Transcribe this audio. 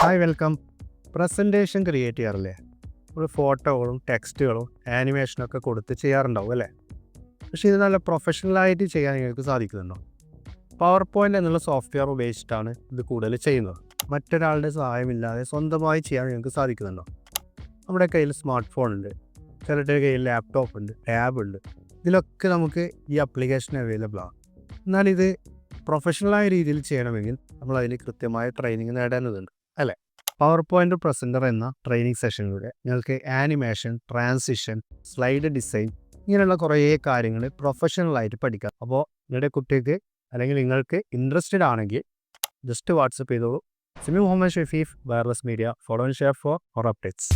Hi welcome presentation create ചെയ്യാറില്ലേ ഒരു ഫോട്ടോകളും ടെക്സ്റ്റുകളും ഒക്കെ കൊടുത്ത് ചെയ്യാറുണ്ടാവും അല്ലേ? പക്ഷേ ഇത് നല്ല പ്രൊഫഷണലായിട്ട് ചെയ്യാൻ നിങ്ങൾക്ക് സാധിക്കുന്നുണ്ടോ? പവർ പോയിന്റ് എന്നുള്ള സോഫ്റ്റ്വെയർ ഉപയോഗിച്ചിട്ടാണ് ഇത് കൂടുതൽ ചെയ്യുന്നത്. മറ്റൊരാളുടെ സഹായമില്ലാതെ സ്വന്തമായി ചെയ്യാൻ നിങ്ങൾക്ക് സാധിക്കുന്നുണ്ടോ? നമ്മുടെ കയ്യിൽ സ്മാർട്ട് ഫോൺ ഉണ്ട്. ചിലരുടെ കയ്യിൽ ലാപ്ടോപ്പ് ഉണ്ട് ടാബ് ഉണ്ട്. ഇതിലൊക്കെ നമുക്ക് ഈ അപ്ലിക്കേഷൻ അവൈലബിൾ ആണ്. എന്നാൽ ഇത് പ്രൊഫഷണലായ രീതിയിൽ ചെയ്യണമെങ്കിൽ നമ്മൾ അതിന് കൃത്യമായ ട്രെയിനിങ് നേടേണ്ടതുണ്ട്. അല്ലേ? പവർ പോയിന്റ് പ്രസന്റർ എന്ന ട്രെയിനിങ് സെഷനിലൂടെ നിങ്ങൾക്ക് ആനിമേഷൻ ട്രാൻസിഷൻ സ്ലൈഡ് ഡിസൈൻ ഇങ്ങനെയുള്ള കുറേ കാര്യങ്ങൾ പ്രൊഫഷണലായിട്ട് പഠിക്കാം. അപ്പോൾ നിങ്ങളുടെ കുട്ടിക്ക് അല്ലെങ്കിൽ നിങ്ങൾക്ക് ഇൻട്രസ്റ്റഡ് ആണെങ്കിൽ ജസ്റ്റ് വാട്സപ്പ് ചെയ്തോളൂ. Simi Muhammad Shefeef wireless media follow and share for our updates